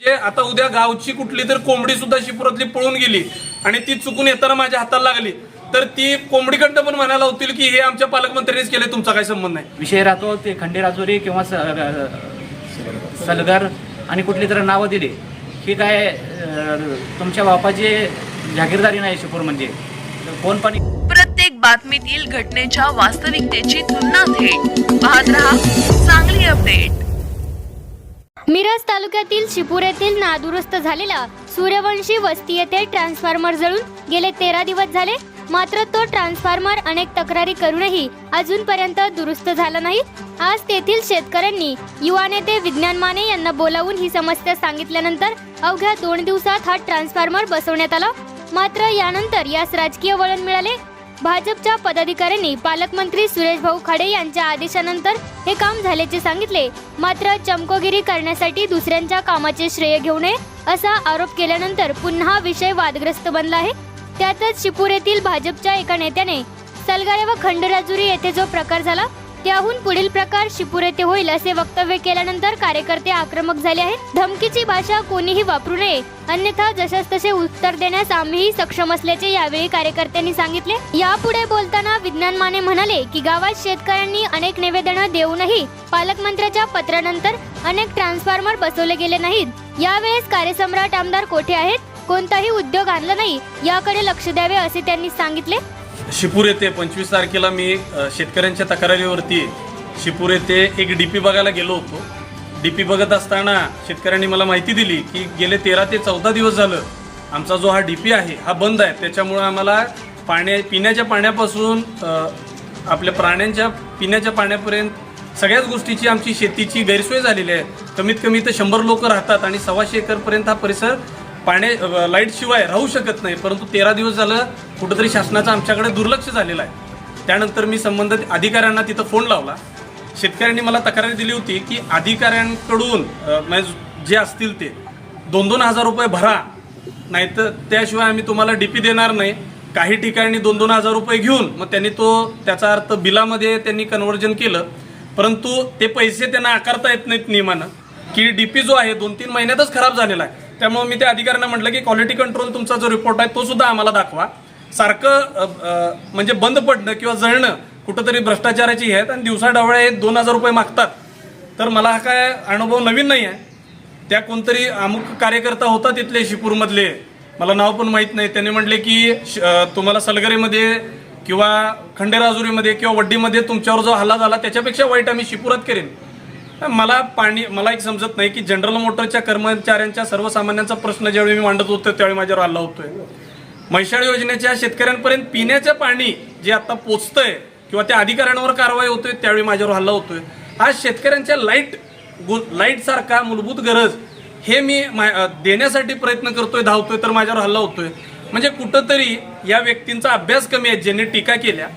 म्हणजे आता उद्या गावची कुठली तर कोंबडी सुद्धा शिपुरातली पळून गेली आणि ती चुकून येताना माझ्या हाताला लागली तर ती कोंबडीकडनं पण म्हणायला होतील की हे आमच्या पालकमंत्र्यांनीच केले तुमचा काही संबंध नाही. विषय राहतो ते खंडेराजुरी किंवा स- अ, सलगर आणि कुठली तर नावं दिली. ही काय अ, तुमच्या बापाची जागीरदारी नाही शिपूर म्हणजे. कोण पण प्रत्येक बातमीतील घटनेच्या वास्तविकतेची तुलना थेट पाहत रहा चांगली अपडेट. मिरज तालुक्यातील शिपूर येथील नादुरुस्त झालेला सूर्यवंशी वस्ती येथे ट्रान्सफॉर्मर जळून गेले तेरा दिवस झाले. मात्र तो ट्रान्सफॉर्मर अनेक तक्रारी करूनही अजूनपर्यंत दुरुस्त झाला नाही. आज तेथील शेतकऱ्यांनी युवा नेते विज्ञान माने यांना बोलावून ही समस्या सांगितल्यानंतर अवघ्या दोन दिवसात हा ट्रान्सफॉर्मर बसवण्यात आला. मात्र यानंतर यास राजकीय वळण मिळाले. भाजपच्या पदाधिकाऱ्यांनी पालकमंत्री सुरेश भाऊ खाडे यांच्या आदेशानंतर हे काम झाल्याचे सांगितले. मात्र चमकोगिरी करण्यासाठी दुसऱ्यांच्या कामाचे श्रेय घेऊ नये असा आरोप केल्यानंतर पुन्हा विषय वादग्रस्त बनला आहे. त्यातच शिपूर येथील भाजपच्या एका नेत्याने सलगारे व खंडराजुरी येथे जो प्रकार झाला त्याहून पुढील प्रकार शिपूर येथे होईल असे वक्तव्य केल्यानंतर कार्यकर्ते आक्रमक झाले आहेत. धमकीची भाषा कोणीही वापरू नये. अन्यथा जशास तसे उत्तर देण्यास आम्हीही सक्षम असल्याचे यावेळी कार्यकर्त्यांनी सांगितले. यापुढे बोलताना विज्ञान माने म्हणाले की गावात शेतकऱ्यांनी अनेक निवेदनं देऊनही पालकमंत्र्याच्या पत्रानंतर अनेक ट्रान्सफॉर्मर बसवले गेले नाहीत. यावेळेस कार्यसम्राट आमदार कोठे आहेत? कोणताही उद्योग आणला नाही. याकडे लक्ष द्यावे असे त्यांनी सांगितले. शिपूर येथे पंचवीस तारखेला मी शेतकऱ्यांच्या तक्रारीवरती शिपूर येथे एक डी पी बघायला गेलो होतो. डी पी बघत असताना शेतकऱ्यांनी मला माहिती दिली की गेले तेरा ते चौदा दिवस झालं आमचा जो हा डी पी आहे हा बंद आहे. त्याच्यामुळं आम्हाला पाण्या पिण्याच्या पाण्यापासून आपल्या प्राण्यांच्या पिण्याच्या पाण्यापर्यंत सगळ्याच गोष्टीची आमची शेतीची गैरसोय झालेली आहे. कमीत कमी तर शंभर लोक राहतात आणि सव्वाशे एकरपर्यंत हा परिसर पाण्या लाईटशिवाय राहू शकत नाही. परंतु तेरा दिवस झालं कुठंतरी शासनाचं आमच्याकडे दुर्लक्ष झालेलं आहे. त्यानंतर मी संबंधित अधिकाऱ्यांना तिथं फोन लावला. शेतकऱ्यांनी मला तक्रार दिली होती की अधिकाऱ्यांकडून म्हणजे जे असतील ते दोन दोन हजार रुपये भरा. नाहीतर त्याशिवाय आम्ही तुम्हाला डी पी देणार नाही. काही ठिकाणी दोन दोन हजार रुपये घेऊन मग त्यांनी तो त्याचा अर्थ बिलामध्ये त्यांनी कन्वर्जन केलं. परंतु ते पैसे त्यांना आकारता येत नाहीत नियमानं. की डी पी जो आहे दोन तीन महिन्यातच खराब झालेला आहे. त्यामुळे मी त्या अधिकाऱ्यांना म्हटलं की क्वालिटी कंट्रोल तुमचा जो रिपोर्ट आहे तो सुद्धा आम्हाला दाखवा. सारखं म्हणजे बंद पडणं किंवा जळणं कुठंतरी भ्रष्टाचाराची आहेत आणि दिवसा डावळ्या हे दोन हजार रुपये मागतात. तर मला हा काय अनुभव नवीन नाही आहे. त्या कोणतरी अमुक कार्यकर्ता होता तिथले शिपूरमधले. मला नाव पण माहीत नाही. त्यांनी म्हटले की श- तुम्हाला सलगरेमध्ये किंवा खंडेराजुरीमध्ये किंवा वड्डीमध्ये तुमच्यावर जो हल्ला झाला त्याच्यापेक्षा वाईट आम्ही शिपुरात करेन. मला पाणी मला एक समजत नाही की जनरल मोटरच्या कर्मचाऱ्यांच्या सर्वसामान्यांचा प्रश्न ज्यावेळी मी मांडत होतो त्यावेळी माझ्यावर हल्ला होतोय. म्हैसाळ योजनेच्या शेतकऱ्यांपर्यंत पिण्याचं पाणी जे आता पोचतंय किंवा त्या अधिकाऱ्यांवर कारवाई होतोय त्यावेळी माझ्यावर हल्ला होतोय. आज शेतकऱ्यांच्या लाइट लाइट सारखा मूलभूत गरज हे मी मा- देण्यासाठी प्रयत्न करतोय धावतोय तर माझ्यावर हल्ला होतोय. म्हणजे कुठंतरी या व्यक्तींचा अभ्यास कमी आहे ज्यांनी टीका केल्या.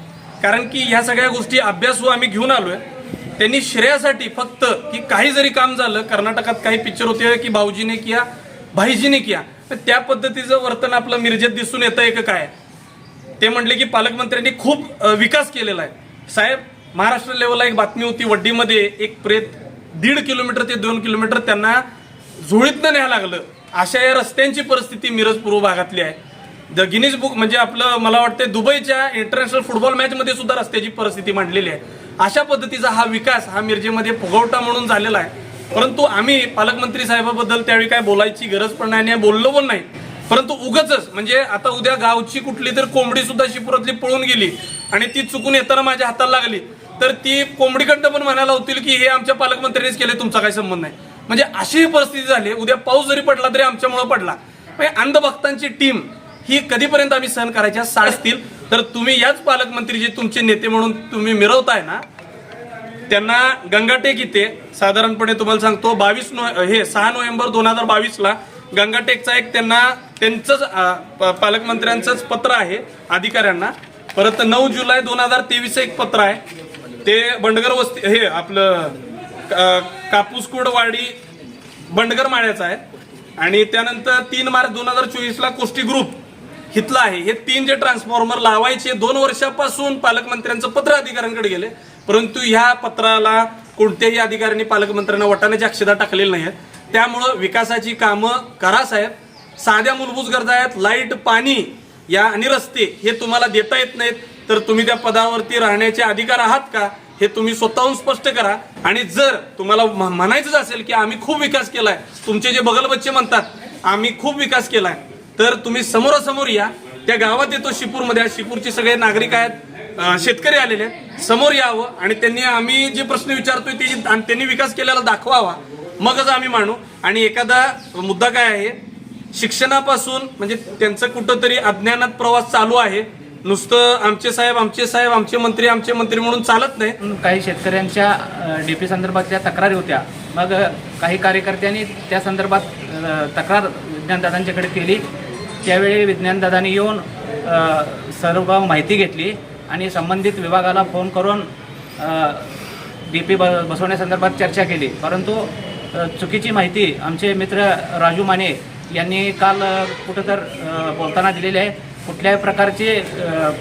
कारण की ह्या सगळ्या गोष्टी अभ्यासू आम्ही घेऊन आलोय. त्यांनी श्रेयासाठी फक्त की काही जरी काम झालं कर्नाटकात काही पिक्चर होते की भाऊजीने किया भाईजीने किया तर त्या पद्धतीचं वर्तन आपलं मिरजेत दिसून येतं आहे का काय? ते म्हटले की पालकमंत्र्यांनी खूप विकास केलेला आहे. साहेब महाराष्ट्र लेवलला एक बातमी होती वड्डीमध्ये एक प्रेत दीड किलोमीटर ते दोन किलोमीटर त्यांना झोळीतनं न्यायला लागलं. अशा या रस्त्यांची परिस्थिती मिरज पूर्व भागातली आहे. द गिनीज बुक म्हणजे आपलं मला वाटतं दुबईच्या इंटरनॅशनल फुटबॉल मॅचमध्ये सुद्धा रस्त्याची परिस्थिती मांडलेली आहे. अशा पद्धतीचा हा विकास हा मिरजेमध्ये फुगवटा म्हणून झालेला आहे. परंतु आम्ही पालकमंत्री साहेबाबद्दल त्यावेळी काय बोलायची गरज पण नाही आणि बोललो पण नाही. परंतु उगच म्हणजे आता उद्या गावची कुठली तर कोंबडी सुद्धा शिपुरातली पळून गेली आणि ती चुकून येताना माझ्या हाताला लागली तर ती कोंबडीकडनं पण म्हणायला होतील की हे आमच्या पालकमंत्र्यांनीच केले तुमचा काही संबंध नाही. म्हणजे अशी परिस्थिती झाली उद्या पाऊस जरी पडला तरी आमच्यामुळे पडला. म्हणजे अंधभक्तांची टीम ही कधीपर्यंत आम्ही सहन करायच्या साडतील तर तुम्ही याच पालकमंत्री जे तुमचे नेते म्हणून तुम्ही मिरवताय ना त्यांना गंगाटेक इथे साधारणपणे तुम्हाला सांगतो बावीस नो हे सहा नोव्हेंबर दोन हजार बावीसला गंगाटेकचा एक त्यांना त्यांचंच प- पालकमंत्र्यांचंच पत्र आहे अधिकाऱ्यांना. परत नऊ जुलै दोन हजार तेवीस एक पत्र आहे. ते बंडगर वस्ती हे आपलं कापूसकुडवाडी बंडगर माळ्याचं आहे. आणि त्यानंतर तीन मार्च दोन हजार चोवीसला कोष्टी ग्रुप हितला आहे. हे तीन जे ट्रान्सफॉर्मर लावायचे दोन वर्षापासून पालकमंत्र्यांचं पत्र अधिकाऱ्यांकडे गेले. परंतु ह्या पत्राला कोणत्याही अधिकाऱ्यांनी पालकमंत्र्यांना वटाण्याची अक्षता टाकलेली नाही आहेत त्यामुळं विकासाची कामं करा साहेब. साध्या मूलभूत गरजा आहेत. लाइट पाणी या आणि रस्ते हे तुम्हाला देता येत नाहीत. तर तुम्ही त्या पदावरती राहण्याचे अधिकार आहात का? हे तुम्ही स्वतःहून स्पष्ट करा. आणि जर तुम्हाला म्हणायचंच असेल की आम्ही खूप विकास केलाय तुमचे जे बगल बच्चे म्हणतात आम्ही खूप विकास केलाय तर तुम्ही समोरासमोर या. त्या गावात येतो शिपूरमध्ये. शिपूरचे सगळे नागरिक आहेत. शेतकरी आलेले आहेत. समोर यावं आणि त्यांनी आम्ही जे प्रश्न विचारतोय ते आणि त्यांनी विकास केलेला दाखवावा. मगच आम्ही मानू आणि एखादा मुद्दा काय आहे? शिक्षणापासून म्हणजे त्यांचं कुठंतरी अज्ञानात प्रवास चालू आहे. नुसतं आमचे साहेब आमचे साहेब आमचे मंत्री आमचे मंत्री म्हणून चालत नाही. काही शेतकऱ्यांच्या डी पी संदर्भातल्या तक्रारी होत्या. मग काही कार्यकर्त्यांनी त्या संदर्भात तक्रार ज्ञानदादांच्याकडे केली. त्यावेळी विज्ञानदादांनी येऊन सर्व माहिती घेतली आणि संबंधित विभागाला फोन करून डी पी ब बसवण्यासंदर्भात चर्चा केली. परंतु चुकीची माहिती आमचे मित्र राजू माने यांनी काल कुठं तर बोलताना दिलेली आहे. कुठल्याही प्रकारची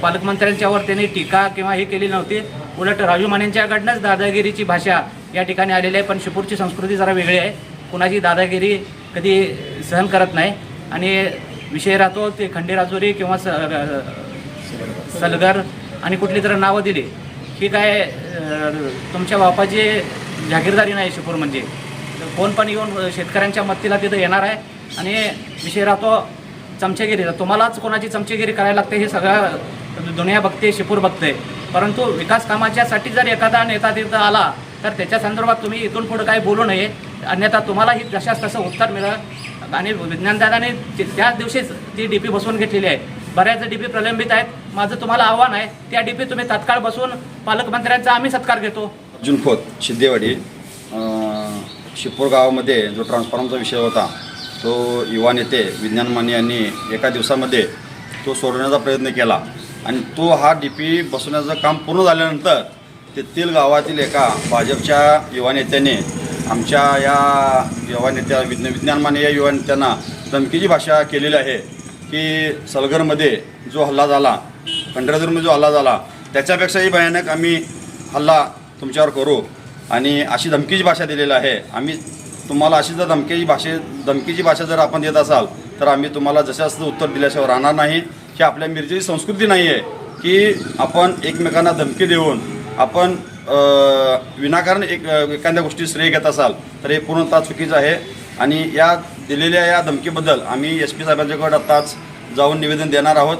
पालकमंत्र्यांच्यावर त्यांनी टीका किंवा हे केली नव्हती. उलट राजू मानेंच्याकडनंच दादागिरीची भाषा या ठिकाणी आलेली आहे. पण शिपूरची संस्कृती जरा वेगळी आहे. कुणाची दादागिरी कधी सहन करत नाही. आणि विषय राहतो ते खंडेराजुरी किंवा स सलगर आणि कुठली तर नावं दिली. ही काय तुमच्या बापाची जागीरदारी नाही शिपूर म्हणजे. कोण पण येऊन शेतकऱ्यांच्या मत्तीला तिथं येणार आहे आणि विषय राहतो चमचेगिरीचा तुम्हालाच कोणाची चमचेगिरी करायला लागते हे सगळं दुनिया बघते शिपूर बघते. परंतु विकास कामाच्यासाठी जर एखादा नेता तिथं आला तर त्याच्या संदर्भात तुम्ही इथून पुढं काही बोलू नये. अन्यथा तुम्हालाही जशाच तसं उत्तर मिळेल. आणि विज्ञानदादाने ते- त्याच दिवशीच ती डी पी बसवून घेतलेली आहे. बऱ्याच डीपी प्रलंबित आहेत. माझं तुम्हाला आव्हान आहे त्या डी पी तुम्ही तात्काळ बसवून पालकमंत्र्यांचा आम्ही सत्कार घेतो. अर्जुन खोत शिपूर गावामध्ये जो ट्रान्सफॉर्मचा विषय होता तो युवा नेते विज्ञान माने यांनी एका दिवसामध्ये तो सोडवण्याचा प्रयत्न केला. आणि तो हा डी पी बसवण्याचं काम पूर्ण झाल्यानंतर तेथील गावातील एका भाजपच्या युवा नेत्याने आमच्या या युवा नेत्या विज्ञ विज्ञानमाने या युवा नेत्यांना धमकीची भाषा केलेली आहे की सलगरमध्ये जो हल्ला झाला कंट्राजूरमध्ये जो हल्ला झाला त्याच्यापेक्षाही भयानक आम्ही हल्ला तुमच्यावर करू. आणि अशी धमकीची भाषा दिलेली आहे. आम्ही तुम्हाला अशी जर धमकीची भाषे धमकीची भाषा जर आपण देत असाल तर आम्ही तुम्हाला जशा असं उत्तर दिल्याशिवाय राहणार नाही. ही आपल्या मिरजेची संस्कृती नाही आहे की आपण एकमेकांना धमकी देऊन आपण विनाकारण एक एखाद्या गोष्टी श्रेय घेत असाल तर हे पूर्णतः चुकीचं आहे. आणि या दिलेल्या या धमकीबद्दल आम्ही एस पी साहेबांच्याकडे आत्ताच जाऊन निवेदन देणार आहोत.